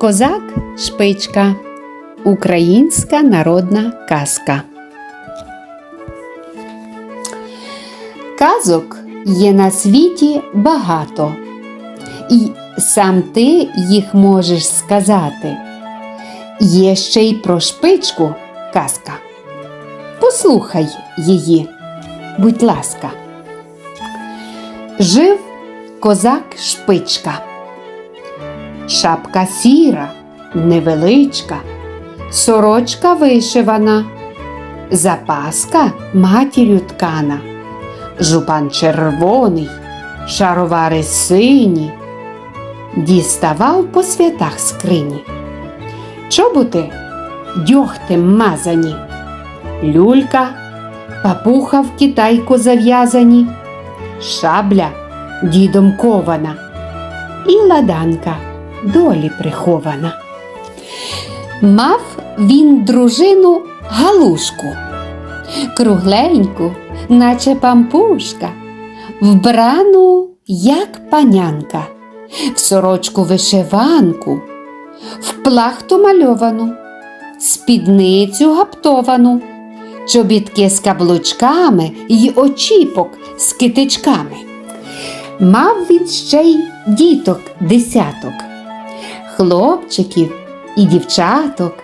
Козак Шпичка. Українська народна казка. Казок є на світі багато, і сам ти їх можеш сказати. Є ще й про шпичку казка. Послухай її, будь ласка. Жив козак Шпичка. Шапка сіра, невеличка, сорочка вишивана, запаска матір'ю ткана, жупан червоний, шаровари сині, діставав по святах скрині. Чоботи дьогтем мазані, люлька, папуха в китайку зав'язані, шабля дідом кована і ладанка долі прихована. Мав він дружину галушку, кругленьку, наче пампушка, вбрану, як панянка, в сорочку вишиванку, в плахту мальовану, спідницю гаптовану, чобітки з каблучками й очіпок з китичками. Мав він ще й діток десяток, хлопчиків і дівчаток,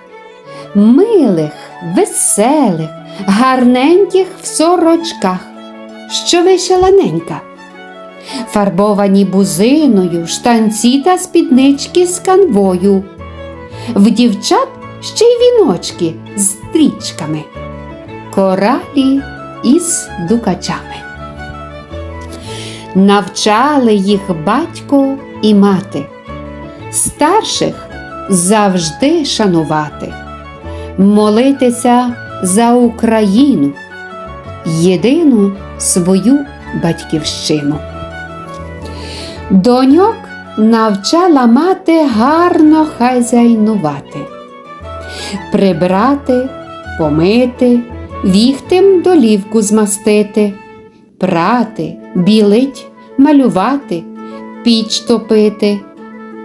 милих, веселих, гарненьких в сорочках, що вишила ненька, фарбовані бузиною, штанці та спіднички з канвою, в дівчат ще й віночки з стрічками, коралі із дукачами. Навчали їх батько і мати, старших завжди шанувати, молитися за Україну, єдину свою батьківщину. Доньок навчала мати гарно хазяйнувати, прибрати, помити, віхтем долівку змастити. Прати, білить, малювати, піч топити,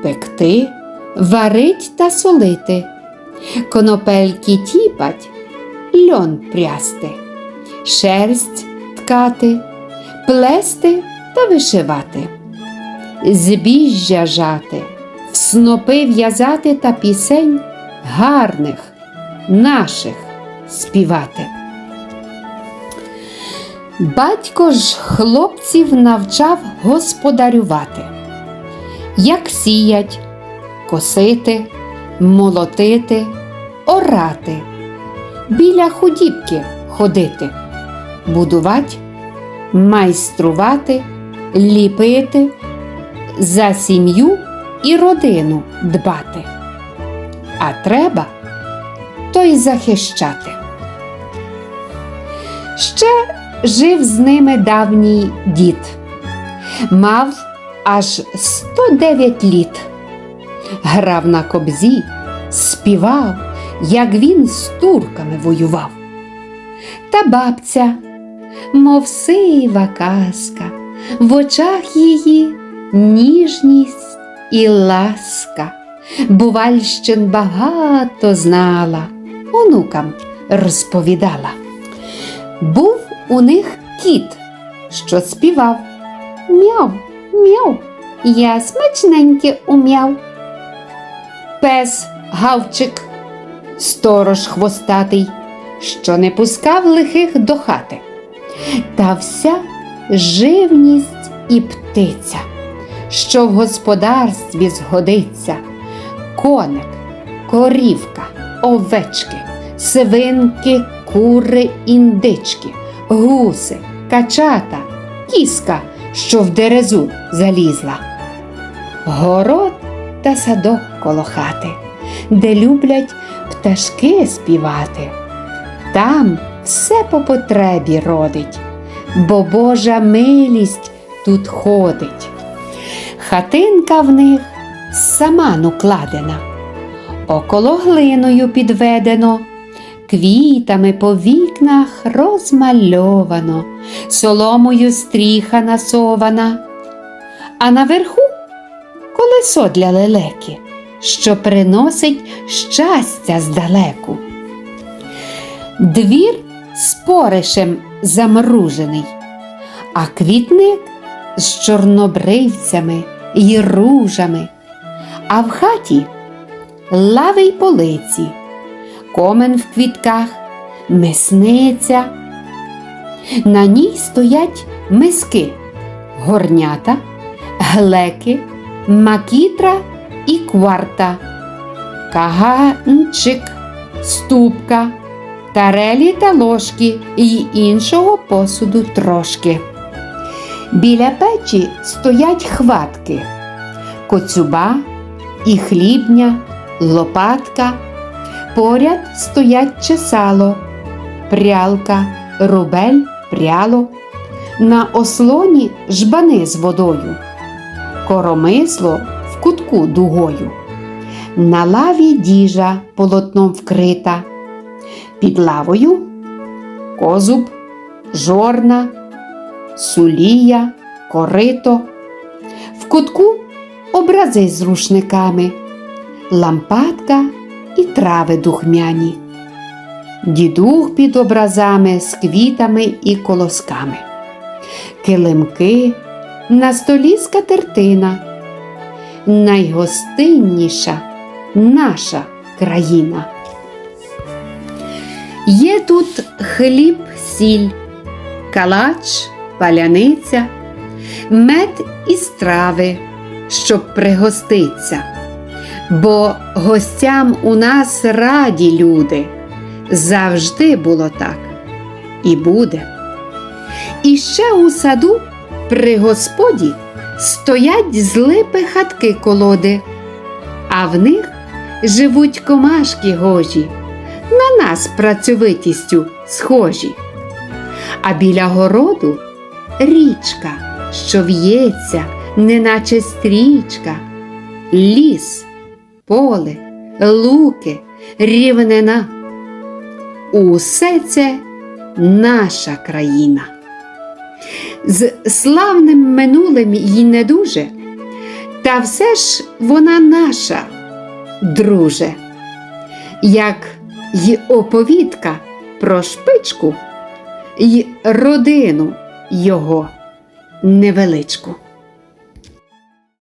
пекти, варить та солити, конопельки тіпать, льон прясти, шерсть ткати, плести та вишивати, збіжжя жати, в снопи в'язати та пісень гарних, наших співати. Батько ж хлопців навчав господарювати, як сіять, косити, молотити, орати, біля худібки ходити, будувати, майструвати, ліпити, за сім'ю і родину дбати. А треба то й захищати. Ще жив з ними давній дід. Мав аж 109 літ. Грав на кобзі, співав, як він з турками воював. Та бабця, мов сива казка, в очах її ніжність і ласка. Бувальщин багато знала, онукам розповідала. Був у них кіт, що співав Мяв, мяв, я смачненьке ум'яв. Пес гавчик, сторож хвостатий, що не пускав лихих до хати. Та вся живність і птиця, що в господарстві згодиться, коник, корівка, овечки, свинки, кури, індички, гуси, качата, кіска, що в дерезу залізла. Город та садок коло хати, де люблять пташки співати. Там все по потребі родить, бо Божа милість тут ходить. Хатинка в них з саману кладена, около глиною підведено, квітами по вікнах розмальовано, соломою стріха насована, а наверху колесо для лелеки, що приносить щастя здалеку. Двір споришем замружений, а квітник з чорнобривцями й ружами, а в хаті лави й полиці, комен в квітках, месниця. На ній стоять миски, горнята, глеки, макітра і кварта, каганчик, ступка, тарелі та ложки і іншого посуду трошки. Біля печі стоять хватки, коцюба і хлібня, лопатка. Поряд стоять чесало, прялка, рубель, пряло. На ослоні жбани з водою, коромисло в кутку дугою. На лаві діжа полотном вкрита, під лавою козуб, жорна, сулія, корито, в кутку образи з рушниками, лампадка і трави духмяні, дідух під образами з квітами і колосками, килимки, на столі скатертина, найгостинніша наша країна. Є тут хліб, сіль, калач, паляниця, мед і страви, щоб пригоститься. Бо гостям у нас раді люди. Завжди було так і буде. І ще у саду при господі стоять з липи хатки колоди, а в них живуть комашки гожі, на нас працьовитістю схожі. А біля городу річка, що в'ється, неначе стрічка, ліс, поле, луки, рівнина. Усе це наша країна. З славним минулим їй не дуже, та все ж вона наша, друже, як й оповідка про шпичку й родину його невеличку.